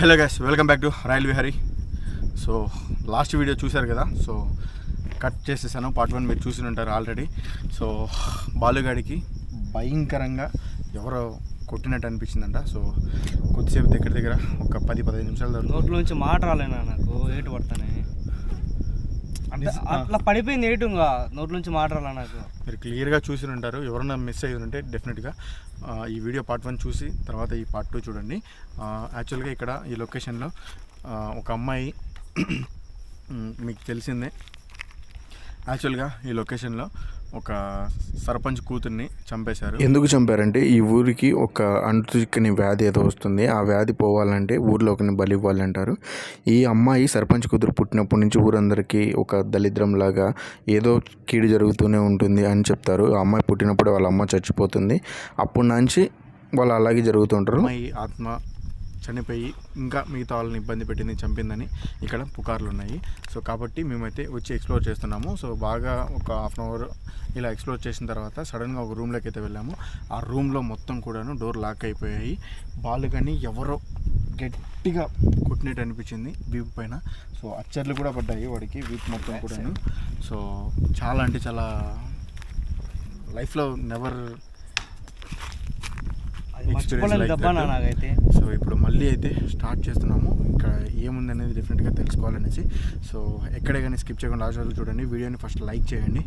Hello guys welcome back to Royal Vihari. So last video చూశారు కదా so cut చేసేసాను. Part one మీరు చూసి ఉంటారు ఆల్రెడీ సో బాలుగాడికి భయంకరంగా ఎవరో కొట్టినట్టు అనిపించిందంట. సో కొద్దిసేపు దగ్గర దగ్గర ఒక పది పదిహేను నిమిషాల తర్వాత నోట్లోంచి మాట రాలేనా నాకు? ఏటు పడతానే? అట్లా పడిపోయింది ఏటుగా నోట్లోంచి మాట రాలే నాకు. మీరు క్లియర్గా చూసి ఉంటారు. ఎవరైనా మిస్ అయ్యి ఉంటే డెఫినెట్గా ఈ వీడియో పార్ట్ వన్ చూసి తర్వాత ఈ పార్ట్ టూ చూడండి. యాక్చువల్గా ఇక్కడ ఈ లొకేషన్లో ఒక అమ్మాయి మీకు తెలిసిందే. యాక్చువల్గా ఈ లొకేషన్లో ఒక సర్పంచ్ కూతుర్ని చంపేశారు. ఎందుకు చంపారంటే ఈ ఊరికి ఒక అంటుచిక్కని వ్యాధి ఏదో వస్తుంది. ఆ వ్యాధి పోవాలంటే ఊర్లో ఒకరిని బలి ఇవ్వాలంటారు. ఈ అమ్మాయి సర్పంచ్ కూతురు పుట్టినప్పటి నుంచి ఊరందరికీ ఒక దళిద్రం లాగా ఏదో కీడు జరుగుతూనే ఉంటుంది అని చెప్తారు. ఆ అమ్మాయి పుట్టినప్పుడు వాళ్ళ అమ్మ చచ్చిపోతుంది. అప్పటి నుంచి వాళ్ళు అలాగే జరుగుతుంటారు. అమ్మాయి ఆత్మ చనిపోయి ఇంకా మిగతా వాళ్ళని ఇబ్బంది పెట్టింది చంపిందని ఇక్కడ పుకార్లు ఉన్నాయి సో కాబట్టి మేమైతే వచ్చి ఎక్స్ప్లోర్ చేస్తున్నాము. సో బాగా ఒక హాఫ్ అన్ అవర్ ఇలా ఎక్స్ప్లోర్ చేసిన తర్వాత సడన్గా ఒక రూమ్లోకి అయితే వెళ్ళాము. ఆ రూమ్లో మొత్తం కూడాను డోర్ లాక్ అయిపోయాయి. బాల్ కానీ ఎవరో గట్టిగా కొట్టినట్టు అనిపించింది వీపు పైన. సో అచ్చర్లు కూడా పడ్డాయి వాడికి వీపు మొత్తం కూడాను. సో చాలా అంటే చాలా లైఫ్లో నెవర్ సో ఇప్పుడు మళ్ళీ అయితే స్టార్ట్ చేస్తున్నాము. ఇక్కడ ఏముంది అనేది డెఫినెట్గా తెలుసుకోవాలనేసి. సో ఎక్కడే కానీ స్కిప్ చేయకుండా లాస్ట్ వరకు చూడండి. వీడియోని ఫస్ట్ లైక్ చేయండి.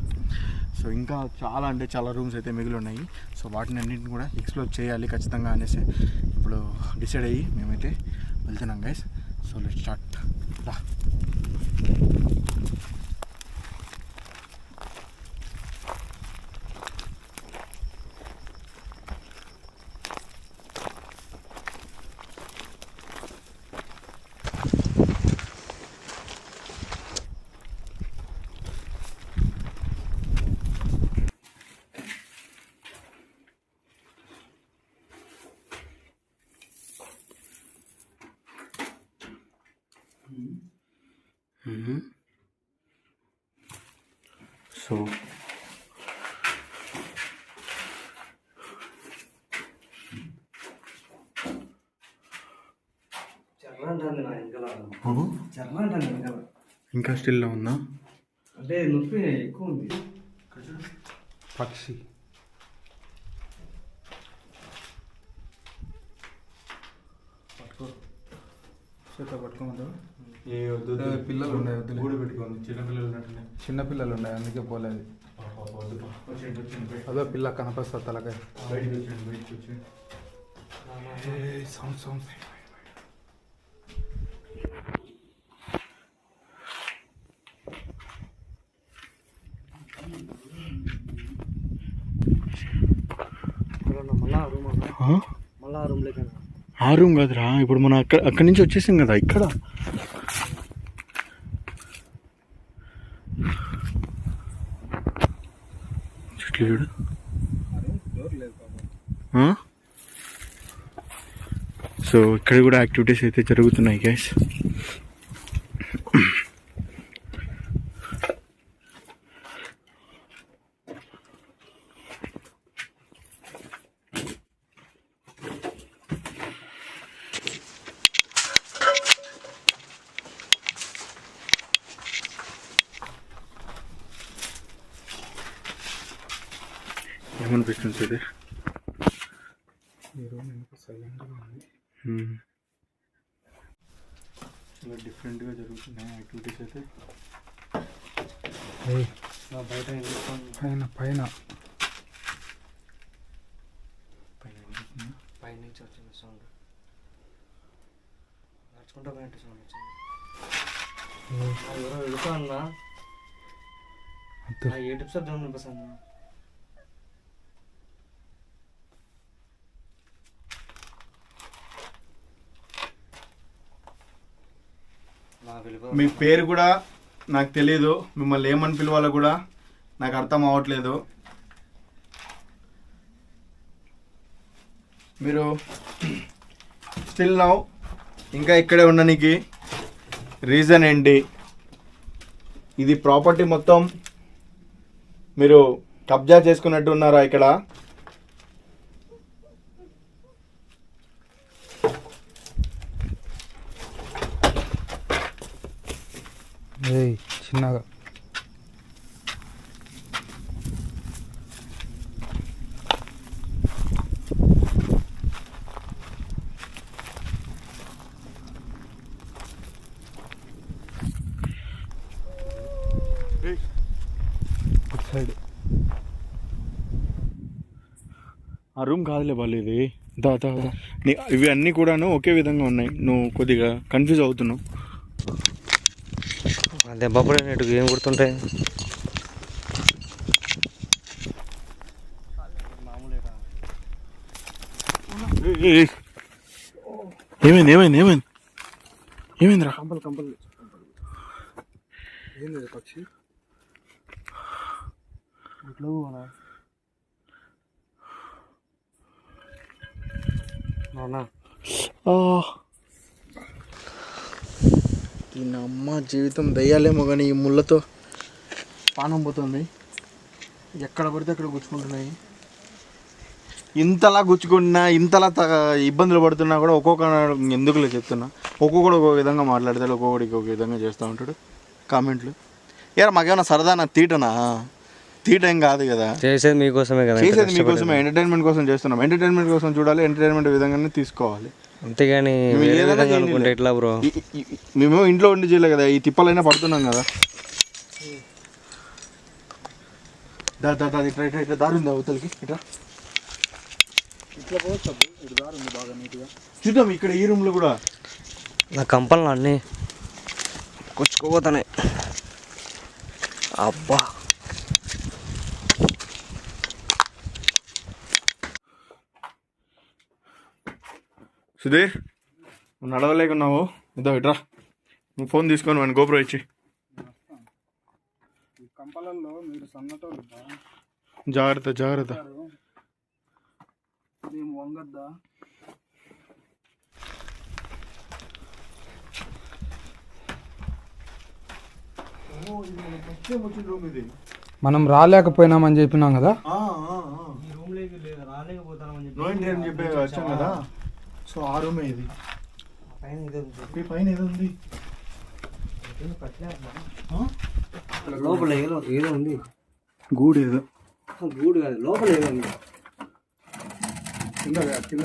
సో ఇంకా చాలా అంటే చాలా రూమ్స్ అయితే మిగిలి ఉన్నాయి సో వాటిని అన్నింటిని కూడా ఎక్స్ప్లోర్ చేయాలి ఖచ్చితంగా అనేసి ఇప్పుడు డిసైడ్ అయ్యి మేమైతే వెళ్తున్నాం గైస్ సో లెట్ స్టార్ట్ దా ఇంకా స్టిల్లో ఉందా? అంటే నొప్పి ఎక్కువ ఉంది. పక్షి. పిల్లలు ఉన్నాయి. గూడు పెట్టుకోండి. చిన్న పిల్లలు ఉన్నట్టున్నాయి చిన్నపిల్లలు ఉన్నాయి అందుకే పోలేదు. అదో పిల్ల కనపస్తా తలకాయ. బయటికి వచ్చేయండి బయటికి వచ్చేయండి సౌండ్ సౌండ్ మళ్ళా రూమ్ మళ్ళా రూమ్ లేక ఆ రూమ్ కాదురా. ఇప్పుడు మనం అక్కడ అక్కడి నుంచి వచ్చేసాం కదా ఇక్కడ. చెట్లు చూడు. సో ఇక్కడ కూడా యాక్టివిటీస్ అయితే జరుగుతున్నాయి గ్యాస్ ఏమనిపిస్తుంది చూడు ఈ రూమ్ ఎందుకు సైలెంట్గా ఉంది చాలా డిఫరెంట్గా జరుగుతున్నాయి యాక్టివిటీస్ అయితే నా బయట వినిపిస్తుంది. పైన పైన పైన అనిపిస్తుందా? పై నుంచి వచ్చింది సౌండ్ సౌండ్ వచ్చింది అన్నా. వినిపిస్తుంది నా వెలుగు మీ పేరు కూడా నాకు తెలియదు మిమ్మల్ని ఏమని పిలవాలో కూడా నాకు అర్థం అవ్వట్లేదు. మీరు స్టిల్ నౌ ఇంకా ఇక్కడే ఉండడానికి రీజన్ ఏంటి? ఇది ప్రాపర్టీ మొత్తం మీరు కబ్జా చేసుకున్నట్టు ఉన్నారా ఇక్కడ ఏయ్ చిన్నగా ఇటు సైడ్ ఆ రూమ్ కాదులే వాళ్ళు ఇది. దా ఇవి అన్నీ కూడాను ఒకే విధంగా ఉన్నాయి. నువ్వు కొద్దిగా కన్ఫ్యూజ్ అవుతున్నావు. దెబ్బపడే నెట్టుకు ఏం గుర్తుంటాయి? ఏయ్. ఏమైంది ఏమైంది ఏమైంది? ఏమైందిరా? కంపలు కంపలు. ఏంది పక్షి? ఇట్లా దీని అమ్మ జీవితం దయ్యాలేమో కానీ ఈ ముళ్ళతో పానం పోతుంది. ఎక్కడ పడితే అక్కడ గుచ్చుకుంటున్నాయి. ఇంతలా గుచ్చుకున్నా ఇంతలా త- ఇబ్బందులు పడుతున్నా కూడా ఒక్కొక్క ఎందుకులే చెప్తున్నా. ఒక్కొక్కడు ఒక్కొక్క విధంగా మాట్లాడతాడు ఒక్కొక్కడికి ఒక విధంగా చేస్తూ ఉంటాడు. కామెంట్లు. ఏరా మాకేమన్నా సరదానా తీటనా? ఏం కాదు కదా. చేసేది మీకోసమే కదా చేసేది. మీకోసమే ఎంటర్టైన్మెంట్ కోసం చేస్తున్నాం. ఎంటర్టైన్మెంట్ కోసం చూడాలి ఎంటర్టైన్మెంట్ విధంగానే తీసుకోవాలి. అంతేగాని. అనుకుంటే ఎట్లా బ్రో? మేము ఇంట్లో ఉండి చేయలే కదా ఈ తిప్పలైనా పడుతున్నాం కదా. దా దా దా ఇట్లా ఇట్లా ఇట్లా దారి ఉంది అవతలకి? ఇట్లా ఇట్లా పోవచ్చు ఇటు దారి ఉంది బాగా నీట్గా చూద్దాం ఇక్కడ ఈ రూమ్లో కూడా. నా కంపలు అన్నీ. కూర్చుకోపోతున్నాయి అబ్బా. సుధీర్ నువ్వు నడవలేకున్నావు. ఇదో ఇట్రా నువ్వు ఫోన్ తీసుకొని వాడిని గోపురం ఇచ్చి. ఈ కంపలల్లో మీరు సన్నటోళ్ళు జాగ్రత్త జాగ్రత్త. వంగద్దా? మనం రాలేకపోయినామని చెప్పినాం కదా? నో ఇంటి అని చెప్పి వచ్చాం కదా? సో ఆ రూమే ఇది. ఈ పైన ఏదో ఉంది? లోపల ఏదో ఏదో ఉంది. గూడు ఏదో. గూడు కాదు లోపల ఏదో ఉంది. కింద కింద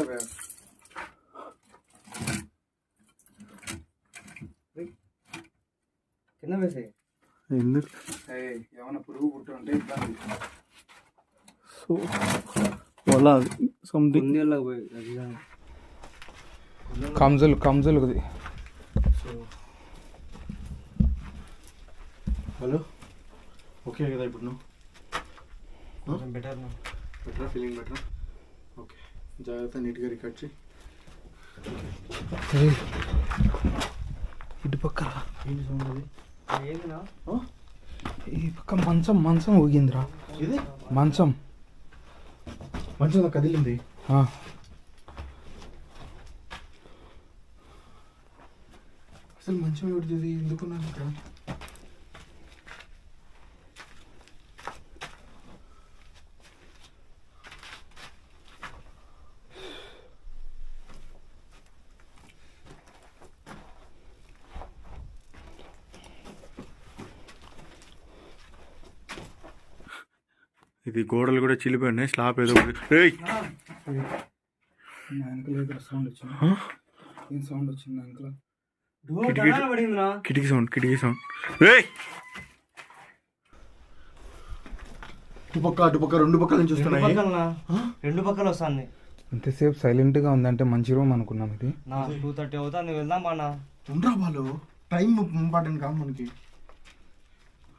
కింద వేసే ఎందుకు? ఏయ్, ఏమన్నా పురుగు పుట్టు అంటే ఇబ్బంది. సో వలా సంథింగ్ పోయి. కంజులు కంజులు సో హలో? ఓకే కదా ఇప్పుడు నువ్వు? బెటర్ నా బెటరా? ఫీలింగ్ బెటరా? ఓకే. జాగ్రత్త నీట్గా రికార్డ్ చేయి. ఇటు పక్క. ఏంటి సౌండ్ అది? ఈ పక్క మంచం మంచం ఊగిందిరా. ఇది? మంచం. మంచిగా కదిలింది. అసలు మంచిగా పెడుతుంది ఎందుకు నాకు ఇక్కడ? ఇది గోడలు కూడా చిలిపోయినాయి స్లాబ్ ఏదో సౌండ్ వచ్చింది. సౌండ్ వచ్చింది అంకుల్ కిటికీ సౌండ్ కిటికీ సౌండ్. ఏయ్! అటుపక్క అటుపక్క రెండు పక్కల నుంచి వస్తున్నాయి. రెండు పక్కల వస్తుంది. ఇంతసేపు సైలెంట్గా ఉందంటే మంచి రూమ్ అనుకున్నాం ఇది. నా టూ థర్టీ అవుతుంది వెళ్దాం అన్న ఉండరా వాళ్ళు టైం ఇంపార్టెంట్ కాదు మనకి.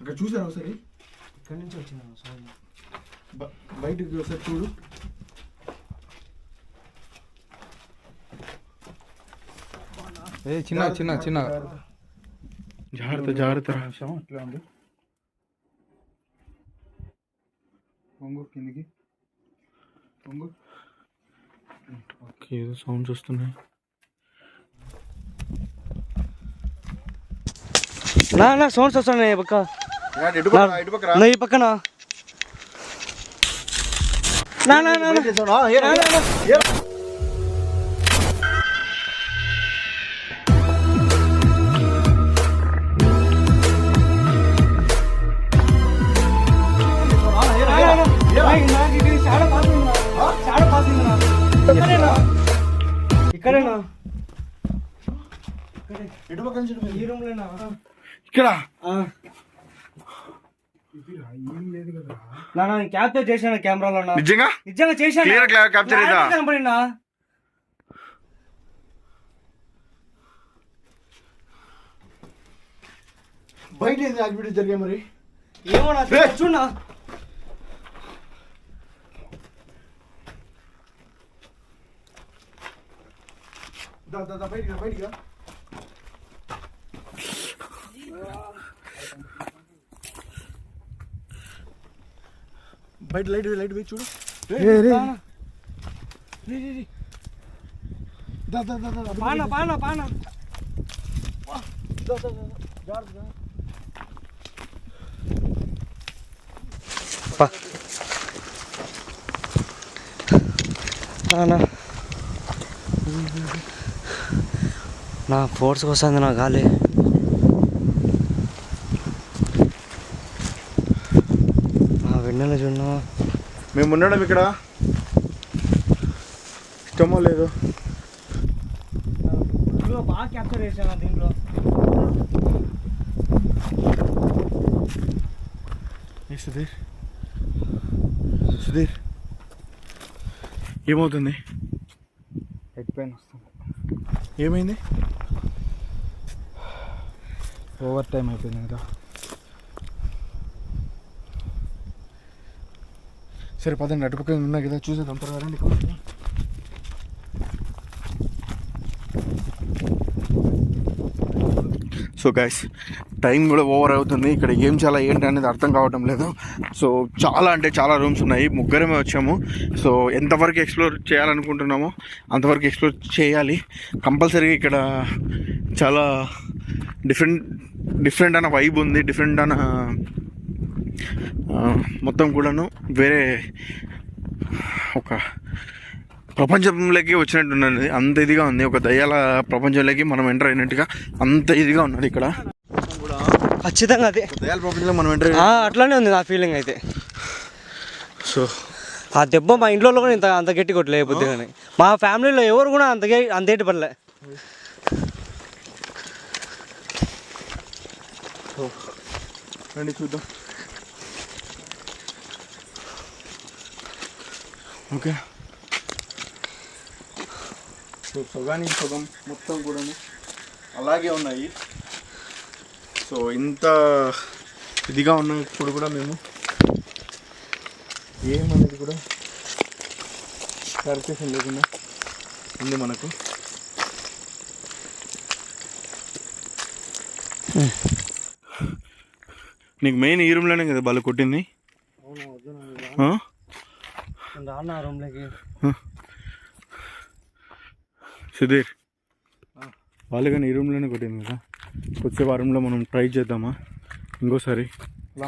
అక్కడ చూసారా ఒకసారి? ఇక్కడి నుంచి బ- బయటికి ఒకసారి చూడు. ఏ చిన్న చిన్న చిన్న. జాగ్రత్త. జాగ్రత్త రా. నిమిషం అట్లా ఉంది. పొంగు కిందికి. పొంగు ఓకే, ఏదో సౌండ్స్ వస్తున్నాయి. నా నా సౌండ్స్ వస్తున్నాయి ఈ పక్క. నా ఈ పక్కన. నా నా నా లేనా ఇక్కడ. నానా క్యాప్చర్ చేశాను కెమెరాలో నిజంగా? నిజంగా చేశాను? బయట యాక్టివిటీ జరిగాయి మరి? ఏమో చూడ చూడనా దా దా దా బయటికి రా, బయటికి రా. బయట లైట్ వేయి, లైట్ వేయి చూడు దా దా దా దా దా. పానా పానా పానా నా ఫోర్స్కి వస్తుంది నా గాలి. నా వెన్నెల చూడ మేము ఉండడం ఇక్కడ. ఇష్టమో లేదు. బాగా క్యాప్చర్ చేశాను దీంట్లో ఏ సుధీర్? సుధీర్? ఏమవుతుంది? హెడ్ పెయిన్ వస్తుంది. ఏమైంది? ఓవర్ టైం అయిపోయింది కదా సరే పదండి అటుపక్క ఉన్నా కదా చూసేద్దాం త్వరగా రండి సో గైస్ టైం కూడా ఓవర్ అవుతుంది. ఇక్కడ ఏం చాలా ఏంటి అనేది అర్థం కావటం లేదు. సో చాలా అంటే చాలా రూమ్స్ ఉన్నాయి. ముగ్గురమే వచ్చాము. సో ఎంతవరకు ఎక్స్ప్లోర్ చేయాలనుకుంటున్నామో అంతవరకు ఎక్స్ప్లోర్ చేయాలి. కంపల్సరీగా ఇక్కడ చాలా డిఫరెంట్ డిఫరెంట్ అన్న వైబ్ ఉంది డిఫరెంట్ అన్న ఆ, మొత్తం కూడాను వేరే ఒక ప్రపంచంలోకి వచ్చినట్టున్నది అంత ఇదిగా ఉంది ఒక దయ్యాల ప్రపంచంలోకి మనం ఎంటర్ అయినట్టుగా అంత ఇదిగా ఉన్నది ఇక్కడ. ఖచ్చితంగా అదే. దయ్యాల ప్రపంచంలో మనం ఎంటర్ అట్లానే ఉంది నా ఫీలింగ్ అయితే. సో ఆ దెబ్బ మా ఇంట్లో కూడా ఇంత అంత గట్టి కొట్టలే కానీ మా ఫ్యామిలీలో ఎవరు కూడా అంత గే- అంత సో రండి చూద్దాం. ఓకే. సో సగానికి సగం మొత్తం కూడా అలాగే ఉన్నాయి. సో ఇంత ఇదిగా ఉన్నప్పుడు కూడా మేము ఏమనేది కూడా క్లారిఫికేషన్ లేకుండా ఉంది మనకు. Hmm. నీకు మెయిన్ ఈ రూమ్లోనే కదా బలు కొట్టింది? సుధీర్ వాళ్ళు కానీ ఈ రూమ్లోనే కొట్టింది కదా? ఆ రూమ్లో మనం ట్రై చేద్దామా? ఇంకోసారి. మా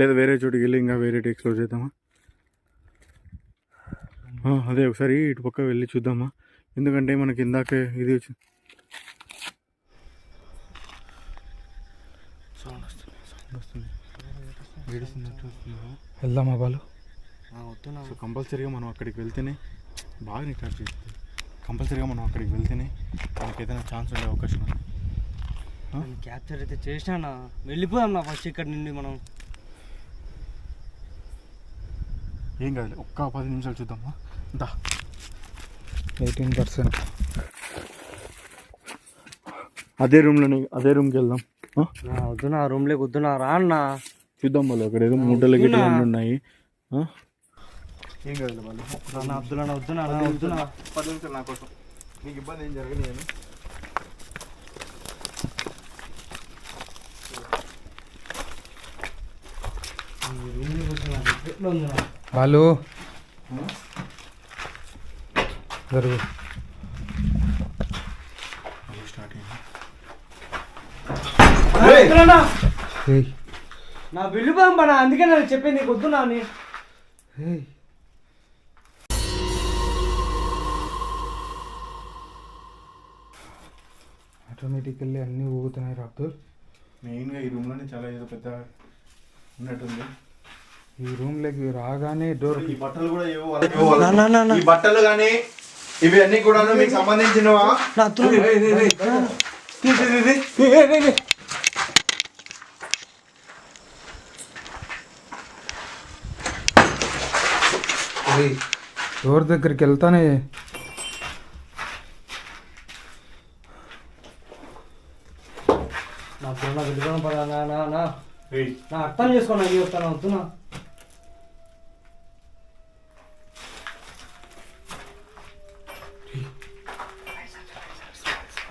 లేదా వేరే చోటుకి వెళ్ళి ఇంకా వేరే ఎక్స్ప్లోర్ చేద్దామా? అదే ఒకసారి ఇటు పక్క వెళ్ళి చూద్దామా? ఎందుకంటే మనకి ఇందాకే ఇది వచ్చి సౌండ్ వస్తుంది సౌండ్ వస్తుంది ఏడుస్తున్నట్టు వస్తుంది వెళ్దాం మా వాళ్ళు వద్దునా? సో కంపల్సరీగా మనం అక్కడికి వెళ్తేనే బాగా రికార్డ్ చేస్తుంది కంపల్సరీగా మనం అక్కడికి వెళ్తేనే మనకి ఏదైనా ఛాన్స్ ఉండే అవకాశం ఉంది. క్యాప్చర్ అయితే చేసినా వెళ్ళిపోదాం నా ఫస్ట్ ఇక్కడ నుండి మనం. ఏం కాదు ఒక్క పది నిమిషాలు చూద్దామా? దా. ఎయిటీన్ పర్సెంట్ అదే రూమ్లోనే అదే రూమ్కి వెళ్దాం. వద్దునా రూమ్లోకి వద్దునా రా అన్న. చూద్దాం వాళ్ళు అక్కడ ఏదో మూటలు అన్నీ ఉన్నాయి? ఏం కాదు నా వద్దునా వద్దునా? పది నిమిషాలు నా కోసం. నీకు ఇబ్బంది ఏం ఉందినా వాళ్ళు జరుగు స్టార్ట్ నా వెళ్ళిపోదాం పనా అందుకే నేను చెప్పింది నీకు వద్దునా అని ఏయ్. ఆటోమేటికల్లీ అన్నీ ఊగుతున్నాయి రా అబ్దుల్. మెయిన్గా ఈ రూమ్లోనే చాలా ఏదో పెద్ద ఉన్నట్టుంది. ఈ రూమ్లోకి రాగానే డోర్ ఈ బట్టలు కూడా ఏవో నా, నా, నా, నా. ఈ బట్టలు కానీ ఇవి అన్ని కూడా మీకు సంబంధించినవా? నా వద్దునా. ఏయ్, డోర్ దగ్గరికి వెళ్తానే నా పిల్లల వెళ్ళిపోవడం పదా నా నా నా నా అర్థం చేసుకోండి అది చెప్తాను వద్దునా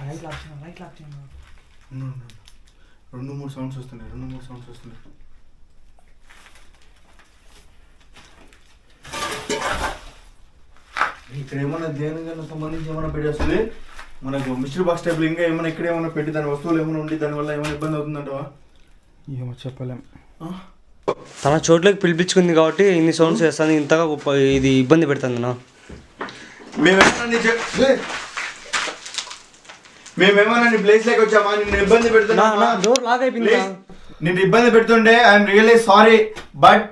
లైట్ లాక్ చేయండి, లైట్ లాక్ చేయండి. రెండు మూడు సౌండ్స్ వస్తున్నాయి రెండు మూడు సౌండ్స్ వస్తున్నాయి ఇక్కడ ఏమన్నా దేనికన్నా సంబంధించి ఏమైనా పెట్టేస్తుంది మనకు మిస్టర్ బాక్స్ టైపులు ఇంకా ఏమైనా ఇక్కడ ఏమైనా పెట్టి దాని వస్తువులు ఏమైనా ఉండి దానివల్ల ఏమైనా ఇబ్బంది అవుతుందంటవా? ఏమో చెప్పలేం. తన చోట్లకి పిలిపించుకుంది కాబట్టి ఇన్ని సౌండ్స్ చేస్తాను ఇంతగా గొప్ప- ఇది ఇబ్బంది పెడుతుంది నా మేమేమన్నా నీ. మేమేమన్నా నీ ప్లేస్ లేక వచ్చామా? నిన్ను ఇబ్బంది పెడుతున్నా నా డోర్ లాక్ అయిపోయింది నా. నేను ఇబ్బంది పెడుతుండే ఐఎమ్ రియల్లీ సారీ బట్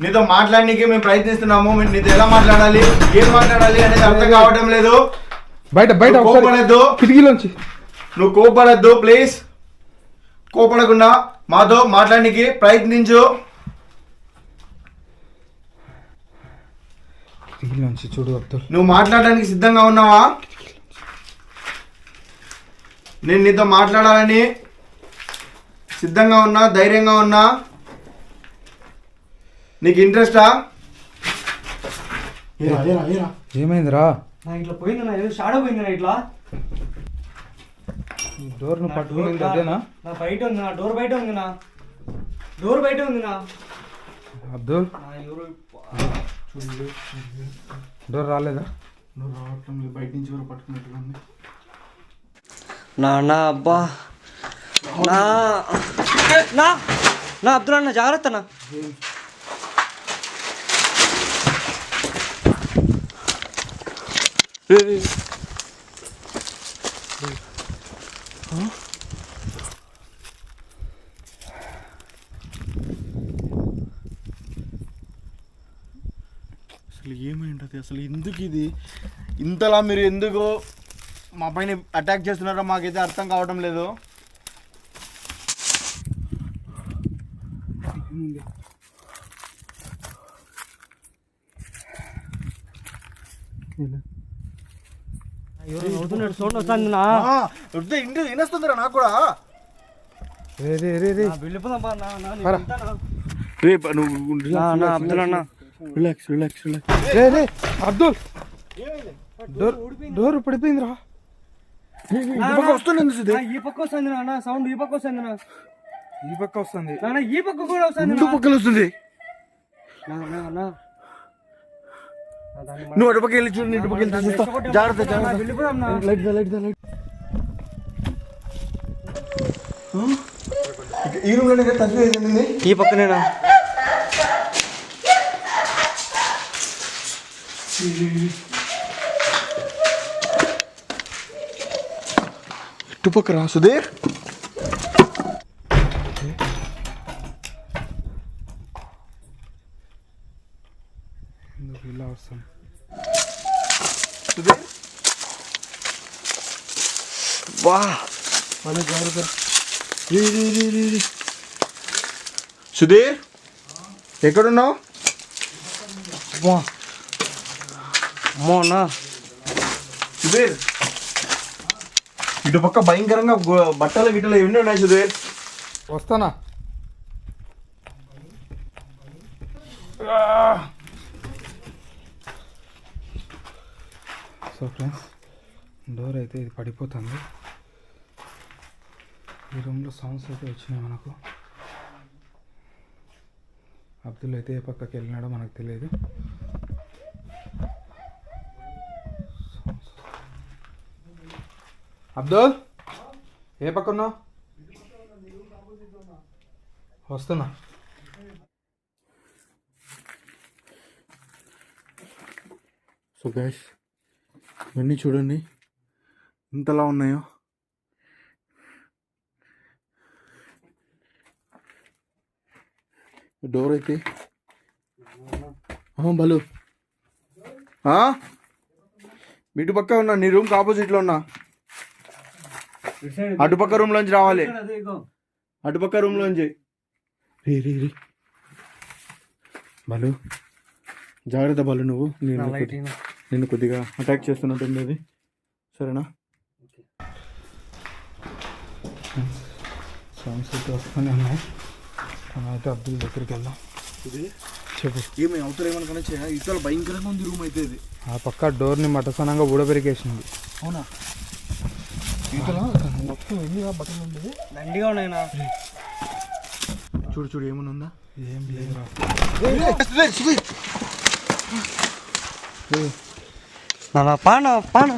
నీతో మాట్లాడడానికి మేము ప్రయత్నిస్తున్నాము. మీరు నీతో ఎలా మాట్లాడాలి? ఏం మాట్లాడాలి అనేది అర్థం కావడం లేదు. బయట బయట కోపడద్దు. కిటికీలోంచి. నువ్వు కోపడద్దు ప్లీజ్. కోపడకుండా మాతో మాట్లాడడానికి ప్రయత్నించు. కిటికీలోంచి చూడు అబ్దుల్. నువ్వు మాట్లాడడానికి సిద్ధంగా ఉన్నావా? నేను నీతో మాట్లాడాలని సిద్ధంగా ఉన్నా ధైర్యంగా ఉన్నా. నీకు ఇంట్రెస్టా? ఏమైందిరా? నా ఇట్లా పోయింది నా ఏదో షాడో పోయింది నా ఇట్లా. డోర్ను నా పట్టుకుని డోర్ అదేనా నా బయట ఉంది నా డోర్ బయట ఉంది నా. డోర్ బయట ఉంది నా. అబ్దుల్ డోర్ రాలేదా? నువ్వు రావట్లం లేదు బయట నుంచి ఎవరు పట్టుకున్నట్టుగా ఉంది. నా నా అబ్బా నా నా నా అబ్దుల్ అన్న జాగ్రత్త నా అసలు ఏమైంటది అసలు ఎందుకు ఇది? ఇంతలా మీరు ఎందుకు మా పైన అటాక్ చేస్తున్నారో మాకైతే అర్థం కావడం లేదు. నవ్వుతున్నారు సౌండ్ వస్తుంది నా. ఆ, వద్దే ఇంటి వినేస్తుందిరా నాకు కూడా. రే రే రే రే. నా వెళ్ళిపోదాం బా, నా నా నేను పరా. వెళ్తానా? రే నువ్వు నా నా అబ్దుల్ అన్న. రిలాక్స్ రిలాక్స్ రిలాక్స్ రే రే అబ్దుల్. డోర్ డోర్ పడిపోయిందిరా. వస్తుంది ఈ పక్క వస్తుంది సౌండ్ ఈ పక్క వస్తుంది నా. ఈ పక్క వస్తుంది. ఈ పక్క కూడా వస్తుంది రెండు నా. పక్కలు వస్తుంది. నా. నువ్వు అటు పక్క వెళ్ళి చూడు ఇటు పక్క వెళ్ళి చూస్తా. జాగ్రత్త జాగ్రత్త. లైట్ దా లైట్ దా లైట్. ఈ రూమ్లోనే చేసింది ఈ పక్కనేనా? ఇటు పక్క రా సుధీర్. సుధీర్ వా మన జాగ్రత్త రీ రీ రీ రీ రీ సుధీర్ ఎక్కడున్నావు అమ్మో నా సుధీర్ ఇటు పక్క భయంకరంగా బట్టలు గిట్టలు ఇవన్నీ ఉన్నాయి సుధీర్? వస్తానా సో ఫ్రెండ్స్ డోర్ అయితే ఈ రూమ్లో సౌండ్స్ అయితే వచ్చినాయి మనకు. అబ్దుల్ అయితే ఏ పక్కకి వెళ్ళినాడో మనకు తెలియదు అబ్దుల్ ఏ పక్క ఉన్నావు? వస్తున్నా. సో గైస్ ఇవన్నీ చూడండి. ఇంతలా ఉన్నాయో? డోర్ అయితే బలు? ఇటు పక్క ఉన్నా నీ రూమ్కి ఆపోజిట్లో ఉన్నా. అటుపక్క రూమ్ లోంచి రావాలి. అటుపక్క రూమ్ లోంచి రీ రీ రీ. బలు. జాగ్రత్త బలు నువ్వు. నేను నిన్ను కొద్దిగా అటాక్ చేస్తున్నట్టుంది అది. సరేనా? సాంగ్స్ అయితే వస్తూనే ఉన్నాయి. మనం అయితే అబ్దుల్ దగ్గరికి వెళ్దాం. ఇది? చెప్పు. ఏమి అవతల ఏమనుకున్నా చేయ ఇతల భయంకరంగా ఉంది రూమ్ అయితే ఇది. ఆ పక్క డోర్ని మటసనంగా ఊడబెరికేసింది అవునా? ఇతల మొత్తం ఎన్ని బట్టలు ఉండేది దండిగా ఉన్నాయినా చూడు చూడు ఏమన్నా ఉందా? ఏం లేదురా నా పాన పాన.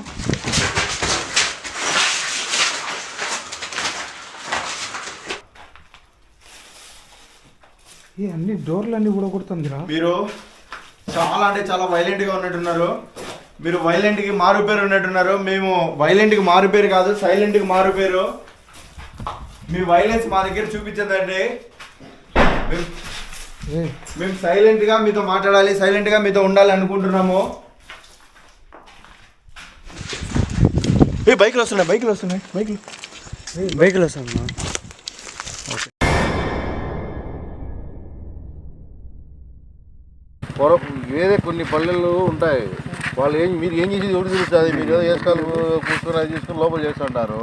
ఈ అన్ని డోర్లు అన్ని ఊడగొడుతుందిరా. మీరు చాలా అంటే చాలా వైలెంట్గా ఉన్నట్టున్నారు. మీరు వైలెంట్కి మారు పేరు ఉన్నట్టున్నారు. మేము వైలెంట్కి మారు పేరు కాదు సైలెంట్కి మారు పేరు. మీ వైలెన్స్ మా దగ్గర చూపించదండి. మేము- సైలెంట్గా మీతో మాట్లాడాలి సైలెంట్గా మీతో ఉండాలి అనుకుంటున్నాము. ఏ బైక్లు వస్తున్నాయి బైక్లు వస్తున్నాయి బైక్లు వెహికల్ వస్తాను పొర వేరే కొన్ని పల్లెలు ఉంటాయి. వాళ్ళు ఏం మీరు ఏం చేసేది ఎవరు తెలుస్తుంది మీరు ఏదో వేసుకోవాలి కూర్చొని అది చేసుకొని లోపల చేస్తుంటారు.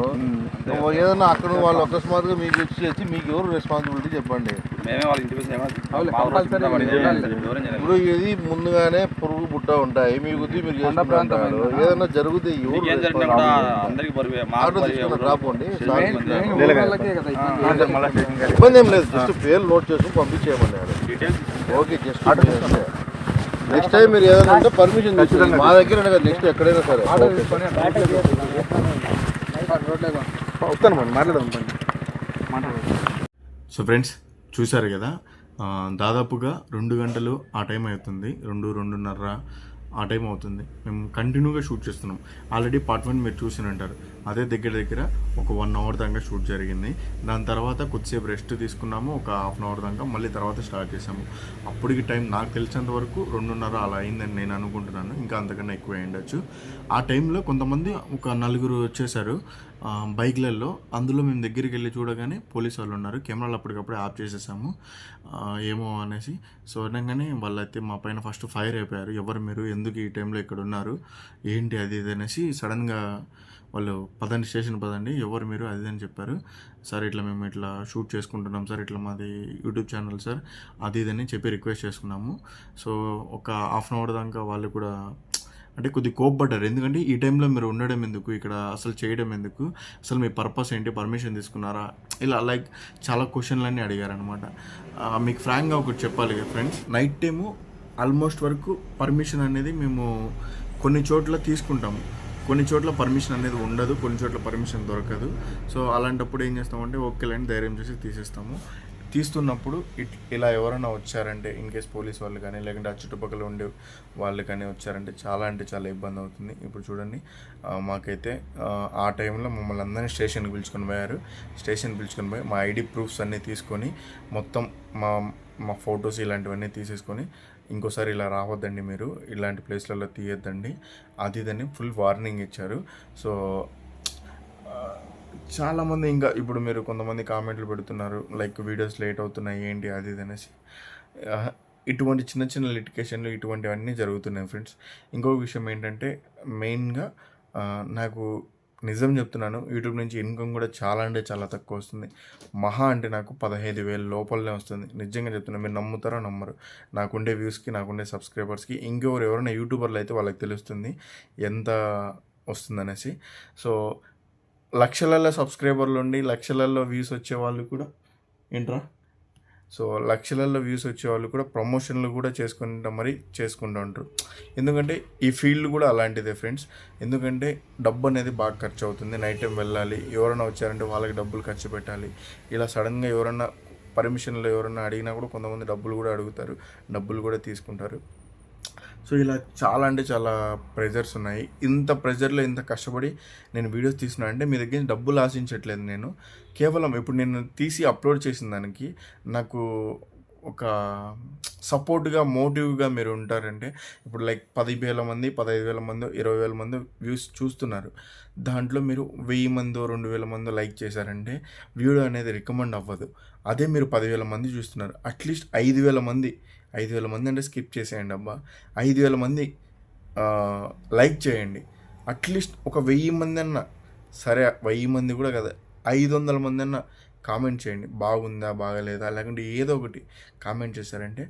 ఏదైనా అక్కడ వాళ్ళు అకస్మాత్తుగా మీకు వచ్చి చేసి మీకు ఎవరు రెస్పాన్సిబిలిటీ చెప్పండి. ఇప్పుడు ఇది ముందుగానే పురుగు బుట్ట ఉంటాయి. మీ గురించి మీరు చేసుకుంటారు ఏదైనా జరిగితే ఎవరు ఇబ్బంది ఏం లేదు. జస్ట్ పేర్లు నోట్ చేసుకుని పంపించేయమన్నాడు ఓకే జస్ట్ నెక్స్ట్ టైం మీరు ఏదైనా ఉంటే పర్మిషన్ తీసుకోండి. మా దగ్గర నెక్స్ట్ ఎక్కడైనా సరే. వస్తాను మనం మాట్లాడదాం సో ఫ్రెండ్స్ చూశారు కదా దాదాపుగా రెండు గంటలు ఆ టైం అవుతుంది రెండు రెండున్నర ఆ టైం అవుతుంది. మేము కంటిన్యూగా షూట్ చేస్తున్నాం. ఆల్రెడీ పార్ట్ వన్ మీరు చూసి ఉంటారు అదే దగ్గర దగ్గర ఒక వన్ అవర్ దాకా షూట్ జరిగింది. దాని తర్వాత కొద్దిసేపు రెస్ట్ తీసుకున్నాము. ఒక హాఫ్ అన్ అవర్ దాకా మళ్ళీ తర్వాత స్టార్ట్ చేసాము అప్పటికి టైం నాకు తెలిసినంత వరకు రెండున్నర అలా అయిందని నేను అనుకుంటున్నాను. ఇంకా అంతకన్నా ఎక్కువ అయి ఆ టైంలో కొంతమంది ఒక నలుగురు వచ్చేసారు. బైక్లలో. అందులో మేము దగ్గరికి వెళ్ళి చూడగానే పోలీస్ వాళ్ళు ఉన్నారు. కెమెరాలు అప్పటికప్పుడే ఆఫ్ చేసేసాము. ఏమో అనేసి. సో అనగానే వాళ్ళైతే మా పైన ఫస్ట్ ఫైర్ అయిపోయారు. ఎవరు మీరు? ఎందుకు ఈ టైంలో ఇక్కడ ఉన్నారు? ఏంటి అది ఇది అనేసి సడన్గా వాళ్ళు పదండి స్టేషన్ పదండి. ఎవరు మీరు? అది అని చెప్పారు. సార్ ఇట్లా మేము ఇట్లా షూట్ చేసుకుంటున్నాం సార్. ఇట్లా మాది యూట్యూబ్ ఛానల్ సార్. అది ఇది అని చెప్పి రిక్వెస్ట్ చేసుకున్నాము. సో ఒక హాఫ్ అన్ అవర్ దాకా వాళ్ళు కూడా అంటే కొద్ది కోప్పడ్డారు. ఎందుకంటే ఈ టైంలో మీరు ఉండడం ఎందుకు? ఇక్కడ అసలు చేయడం ఎందుకు? అసలు మీ పర్పస్ ఏంటి? పర్మిషన్ తీసుకున్నారా? ఇలా లైక్ చాలా క్వశ్చన్లన్నీ అడిగారనమాట మీకు ఫ్రాంక్గా ఒకటి చెప్పాలి ఫ్రెండ్స్. నైట్ టైము ఆల్మోస్ట్ వరకు పర్మిషన్ అనేది మేము కొన్ని చోట్ల తీసుకుంటాము. కొన్ని చోట్ల పర్మిషన్ అనేది ఉండదు కొన్ని చోట్ల పర్మిషన్ దొరకదు. సో అలాంటప్పుడు ఏం చేస్తామంటే ఓకే లేని ధైర్యం చేసి తీసేస్తాము. తీస్తున్నప్పుడు ఇట్ ఇలా ఎవరైనా వచ్చారంటే ఇన్ కేస్ పోలీస్ వాళ్ళు కానీ లేకుంటే ఆ చుట్టుపక్కల ఉండే వాళ్ళు కానీ వచ్చారంటే చాలా అంటే చాలా ఇబ్బంది అవుతుంది. ఇప్పుడు చూడండి మాకైతే ఆ, ఆ టైంలో మమ్మల్ని అందరినీ స్టేషన్కి పిలుచుకొని పోయారు. స్టేషన్ పిలుచుకొని పోయి మా ఐడి ప్రూఫ్స్ అన్నీ తీసుకొని మొత్తం మా మా ఫొటోస్ ఇలాంటివన్నీ తీసేసుకొని ఇంకోసారి ఇలా రావద్దండి మీరు. ఇలాంటి ప్లేస్లలో తీయొద్దండి. అది ఇదని ఫుల్ వార్నింగ్ ఇచ్చారు. సో చాలామంది ఇంకా ఇప్పుడు మీరు కొంతమంది కామెంట్లు పెడుతున్నారు. లైక్ వీడియోస్ లేట్ అవుతున్నాయి ఏంటి అది ఇది అనేసి. ఇటువంటి చిన్న చిన్న లిటికేషన్లు ఇటువంటివన్నీ జరుగుతున్నాయి ఫ్రెండ్స్. ఇంకొక విషయం ఏంటంటే మెయిన్గా నాకు నిజం చెప్తున్నాను యూట్యూబ్ నుంచి ఇన్కమ్ కూడా చాలా అంటే చాలా తక్కువ వస్తుంది. మహా అంటే నాకు పదహైదు వేల లోపలనే వస్తుంది. నిజంగా చెప్తున్నా మీరు నమ్ముతారో నమ్మరు. నాకుండే వ్యూస్కి నాకుండే సబ్స్క్రైబర్స్కి ఇంకెవరు ఎవరైనా యూట్యూబర్లు అయితే వాళ్ళకి తెలుస్తుంది ఎంత వస్తుందనేసి. సో లక్షలలో సబ్స్క్రైబర్లు ఉండి లక్షలలో వ్యూస్ వచ్చే వాళ్ళు కూడా ఏంట్రా? సో లక్షలలో వ్యూస్ వచ్చే వాళ్ళు కూడా ప్రమోషన్లు కూడా చేసుకుంటా మరి చేసుకుంటూ ఉంటారు. ఎందుకంటే ఈ ఫీల్డ్ కూడా అలాంటిదే ఫ్రెండ్స్. ఎందుకంటే డబ్బు అనేది బాగా ఖర్చు అవుతుంది. నైట్ టైం వెళ్ళాలి ఎవరైనా వచ్చారంటే వాళ్ళకి డబ్బులు ఖర్చు పెట్టాలి. ఇలా సడన్గా ఎవరైనా పర్మిషన్లు ఎవరైనా అడిగినా కూడా కొంతమంది డబ్బులు కూడా అడుగుతారు డబ్బులు కూడా తీసుకుంటారు. సో ఇలా చాలా అంటే చాలా ప్రెజర్స్ ఉన్నాయి. ఇంత ప్రెజర్లో ఇంత కష్టపడి నేను వీడియోస్ తీసినా అంటే మీ దగ్గర నుంచి డబ్బులు ఆశించట్లేదు నేను. కేవలం ఇప్పుడు నేను తీసి అప్లోడ్ చేసిన దానికి నాకు ఒక సపోర్ట్గా మోటివ్గా మీరు ఉంటారంటే ఇప్పుడు లైక్ పది వేల మంది పదహైదు వేల మంది ఇరవై వేల మంది వ్యూస్ చూస్తున్నారు. దాంట్లో మీరు వెయ్యి మందో రెండు వేల మందో లైక్ చేశారంటే వీడియో అనేది రికమెండ్ అవ్వదు. అదే మీరు పదివేల మంది చూస్తున్నారు. అట్లీస్ట్ ఐదు వేల మంది ఐదు వేల మంది అంటే స్కిప్ చేసేయండి అబ్బా. ఐదు వేల మంది లైక్ చేయండి. అట్లీస్ట్ ఒక వెయ్యి మంది అన్న. సరే వెయ్యి మంది కూడా కదా ఐదు వందల మంది అన్న కామెంట్ చేయండి. బాగుందా బాగలేదా? లేకుంటే ఏదో ఒకటి కామెంట్ చేశారంటే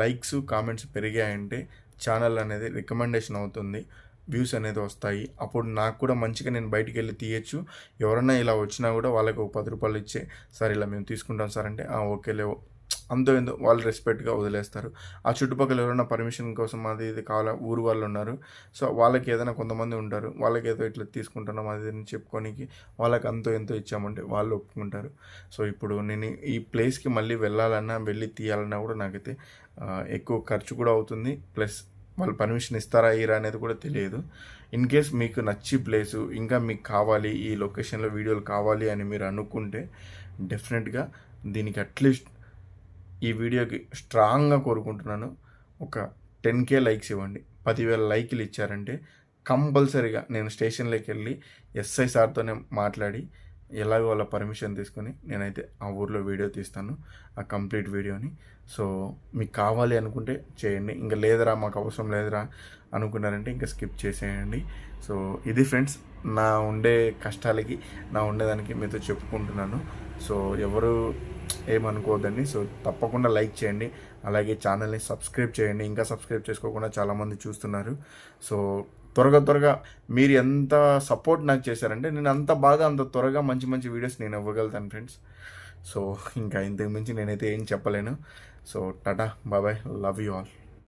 లైక్స్ కామెంట్స్ పెరిగాయంటే ఛానల్ అనేది రికమెండేషన్ అవుతుంది. వ్యూస్ అనేది వస్తాయి. అప్పుడు నాకు కూడా మంచిగా నేను బయటికి వెళ్ళి తీయచ్చు. ఎవరన్నా ఇలా వచ్చినా కూడా వాళ్ళకి ఒక పది రూపాయలు ఇచ్చే సార్ ఇలా మేము తీసుకుంటాం సార్ అంటే ఓకే లేవు. అంతో ఏందో వాళ్ళు రెస్పెక్ట్గా వదిలేస్తారు. ఆ చుట్టుపక్కల ఎవరైనా పర్మిషన్ కోసం అది ఇది కావాలా ఊరు వాళ్ళు ఉన్నారు. సో వాళ్ళకి ఏదైనా కొంతమంది ఉంటారు. వాళ్ళకి ఏదో ఇట్లా తీసుకుంటున్నాం అది ఇది అని చెప్పుకోనికి వాళ్ళకి అంతో ఎంతో ఇచ్చామంటే వాళ్ళు ఒప్పుకుంటారు. సో ఇప్పుడు నేను ఈ ప్లేస్కి మళ్ళీ వెళ్ళాలన్నా వెళ్ళి తీయాలన్నా కూడా నాకైతే ఎక్కువ ఖర్చు కూడా అవుతుంది. ప్లస్ వాళ్ళు పర్మిషన్ ఇస్తారా ఇరా అనేది కూడా తెలియదు. ఇన్ కేస్ మీకు నచ్చి ప్లేసు ఇంకా మీకు కావాలి ఈ లొకేషన్లో వీడియోలు కావాలి అని మీరు అనుకుంటే డెఫినెట్గా దీనికి అట్లీస్ట్ ఈ వీడియోకి స్ట్రాంగ్గా కోరుకుంటున్నాను. ఒక టెన్ కే లైక్స్ ఇవ్వండి. పదివేల లైకులు ఇచ్చారంటే కంపల్సరీగా నేను స్టేషన్లోకి వెళ్ళి ఎస్ఐ సార్తోనే మాట్లాడి ఎలాగో వాళ్ళ పర్మిషన్ తీసుకొని నేనైతే ఆ ఊర్లో వీడియో తీస్తాను ఆ కంప్లీట్ వీడియోని. సో మీకు కావాలి అనుకుంటే చేయండి. ఇంకా లేదురా మాకు అవసరం లేదురా అనుకున్నారంటే ఇంకా స్కిప్ చేసేయండి. సో ఇది ఫ్రెండ్స్ నా ఉండే కష్టాలకి నా ఉండేదానికి మీతో చెప్పుకుంటున్నాను. సో ఎవరు ఏమనుకోవద్దండి. సో తప్పకుండా లైక్ చేయండి. అలాగే ఛానల్ని సబ్స్క్రైబ్ చేయండి. ఇంకా సబ్స్క్రైబ్ చేసుకోకుండా చాలామంది చూస్తున్నారు. సో త్వరగా త్వరగా మీరు ఎంత సపోర్ట్ నాకు చేశారంటే నేను అంత బాగా అంత త్వరగా మంచి మంచి వీడియోస్ నేను ఇవ్వగలుగుతాను ఫ్రెండ్స్. సో ఇంకా ఇంతకు మించి నేనైతే ఏం చెప్పలేను. సో టాటా బాబాయ్ లవ్ యూ ఆల్